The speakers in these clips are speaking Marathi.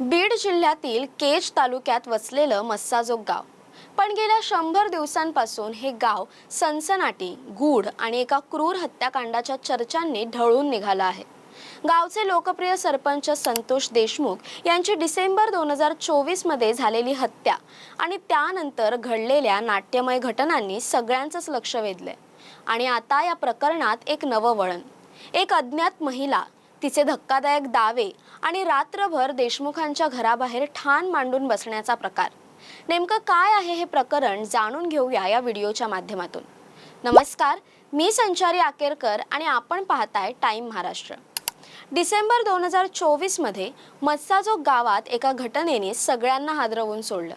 बीड जिल्ह्यातील केज तालुक्यात वसलेलं मस्साजोग गाव. पण गेल्या शंभर दिवसांपासून हे गाव सनसनाटी गूढ आणि एका क्रूर हत्याकांडाच्या चर्चांनी ढळून निघालं आहे. गावचे लोकप्रिय सरपंच संतोष देशमुख यांची डिसेंबर दोन हजार चोवीसमध्ये झालेली हत्या आणि त्यानंतर घडलेल्या नाट्यमय घटनांनी सगळ्यांचंच लक्ष वेधलंय. आणि आता या प्रकरणात एक नवं वळण. एक अज्ञात महिला तिचे धक्कादायक दावे आणि रात्रभर देशमुखांच्या घराबाहेर ठाण मांडून बसण्याचा प्रकार. नेमकं काय आहे हे प्रकरण जाणून घेऊया या व्हिडिओच्या माध्यमातून. नमस्कार मी संचारी आकेरकर आणि आपण पाहताय टाईम महाराष्ट्र. डिसेंबर दोन हजार चोवीसमध्ये मत्साजोग गावात एका घटनेने सगळ्यांना हादरवून सोडलं.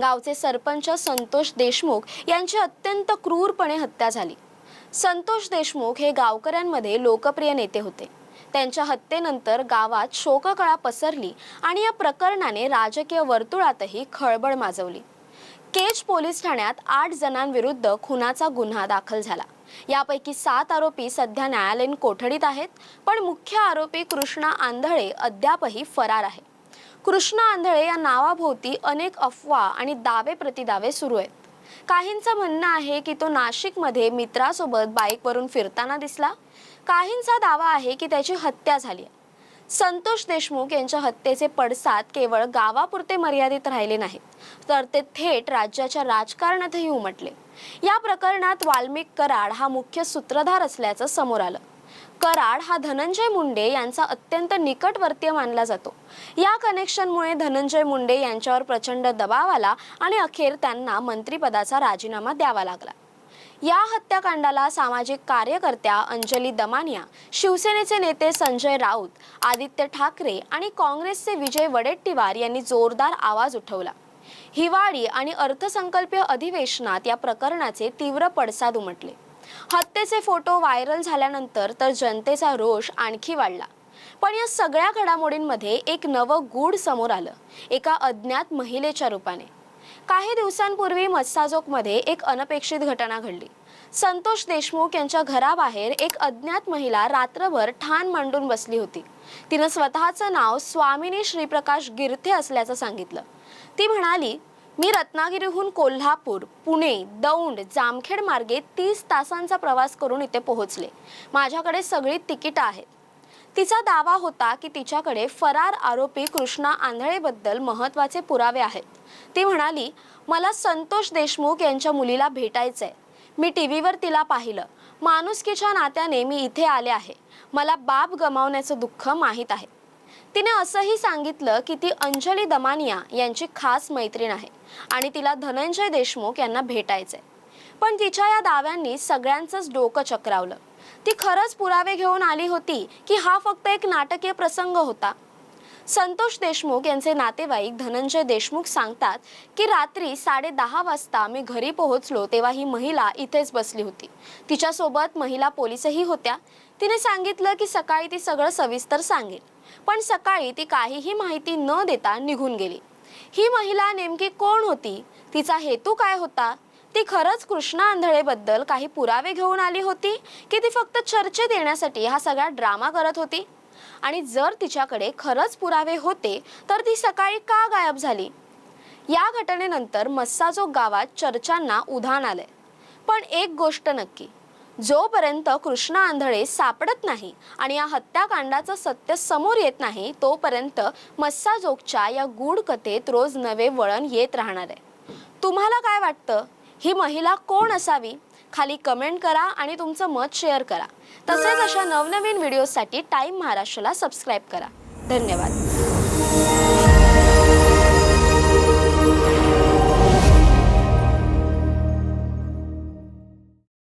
गावचे सरपंच संतोष देशमुख यांची अत्यंत क्रूरपणे हत्या झाली. संतोष देशमुख हे गावकऱ्यांमध्ये लोकप्रिय नेते होते. त्यांच्या हत्येनंतर गावात शोककळा पसरली आणि या प्रकरणाने राजकीय वर्तुळातही खळबळ माजवली. केज पोलीस ठाण्यात आठ जणांविरुद्ध खुनाचा गुन्हा दाखल झाला. यापैकी सात आरोपी सध्या न्यायालयीन कोठडीत आहेत पण मुख्य आरोपी कृष्णा आंधळे अद्यापही फरार आहे. कृष्णा आंधळे या नावाभोवती अनेक अफवा आणि दावे प्रतिदावे सुरू आहेत. काहींचं म्हणणं आहे की तो नाशिकमध्ये मित्रासोबत बाईकवरून फिरताना दिसला. काहींचा दावा आहे की त्याची हत्या झाली. संतोष देशमुख यांच्या हत्येचे पडसाद केवळ गावापुरते मर्यादित राहिले नाहीत तर ते थेट राज्याच्या राजकारणातही उमटले. या प्रकरणात वाल्मिक कराड हा मुख्य सूत्रधार असल्याचं समोर आलं. कराड हा धनंजय मुंडे यांचा अत्यंत निकटवर्तीय मानला जातो. या कनेक्शनमुळे धनंजय मुंडे यांच्यावर प्रचंड दबाव आला आणि अखेर त्यांना मंत्रिपदाचा राजीनामा द्यावा लागला. या हत्याकांडाला सामाजिक कार्यकर्त्या अंजली दमानिया शिवसेनेचे नेते संजय राऊत आदित्य ठाकरे आणि काँग्रेसचे विजय वडेट्टीवार यांनी जोरदार आवाज उठवला. हिवाळी आणि अर्थसंकल्पीय अधिवेशनात या प्रकरणाचे तीव्र पडसाद उमटले. हत्येचे फोटो व्हायरल झाल्यानंतर तर जनतेचा रोष आणखी वाढला. पण या सगळ्या घडामोडींमध्ये एक नवं गूढ समोर आलं एका अज्ञात महिलेच्या रूपाने. काही दिवसांपूर्वी मत्साजोकमध्ये एक अनपेक्षित घटना घडली. संतोष देशमुख यांच्या घराबाहेर एक अज्ञात महिला रात्रभर ठाण मांडून बसली होती. तिनं स्वतःचं नाव स्वामिनी श्रीप्रकाश गिरथे असल्याचं सांगितलं. ती म्हणाली मी रत्नागिरीहून कोल्हापूर पुणे दौंड जामखेड मार्गे तीस तासांचा प्रवास करून इथे पोहोचले. माझ्याकडे सगळी तिकीटं आहेत. तिचा दावा होता की तिच्याकडे फरार आरोपी कृष्णा आंधळेबद्दल महत्त्वाचे पुरावे आहेत. ती म्हणाली मला संतोष देशमुख यांच्या मुलीला भेटायचंय. मी टी व्हीवर तिला पाहिलं. माणुसकीच्या नात्याने मी इथे आले आहे. मला बाप गमावण्याचं दुःख माहीत आहे. तिने असंही सांगितलं की ती अंजली दमानिया यांची खास मैत्रीण आहे आणि तिला धनंजय देशमुख यांना भेटायचंय. पण तिच्या या दाव्यांनी सगळ्यांचंच डोकं चक्रावलं. ती खरंच पुरावे घेऊन आली होती की हा फक्त एक नाटकीय प्रसंग होता. संतोष देशमुख यांचे नातेवाईक धनंजय देशमुख सांगतात की रात्री साडे दहा वाजता मी घरी पोहोचलो तेव्हा ही महिला इथेच बसली होती. तिच्यासोबत महिला पोलीसही होत्या. तिने सांगितलं की सकाळी ती सगळं सविस्तर सांगेल. पण सकाळी ती काहीही माहिती न देता निघून गेली. ही महिला नेमकी कोण होती? तिचा हेतू काय होता? ती खरंच कृष्णा आंधळेबद्दल काही पुरावे घेऊन आली होती? की ती फक्त चर्चेत येण्यासाठी हा सगळा ड्रामा करत होती? आणि जर तिच्याकडे खरंच पुरावे होते तर ती सकाळी का गायब झाली? या घटनेनंतर मस्साजोग गावात चर्चांना उधाण आलंय. पण एक गोष्ट नक्की जोपर्यंत कृष्णा आंधळे सापडत नाही आणि या हत्याकांडाचं सत्य समोर येत नाही तोपर्यंत मस्साजोगच्या या गूढ कथेत रोज नवे वळण येत राहणार आहे. तुम्हाला काय वाटतं? ही महिला कोण असावी? खाली कमेंट करा आणि तुमचं मत शेअर करा. तसेच अशा नवनवीन व्हिडिओसाठी टाईम महाराष्ट्राला सबस्क्राईब करा. धन्यवाद.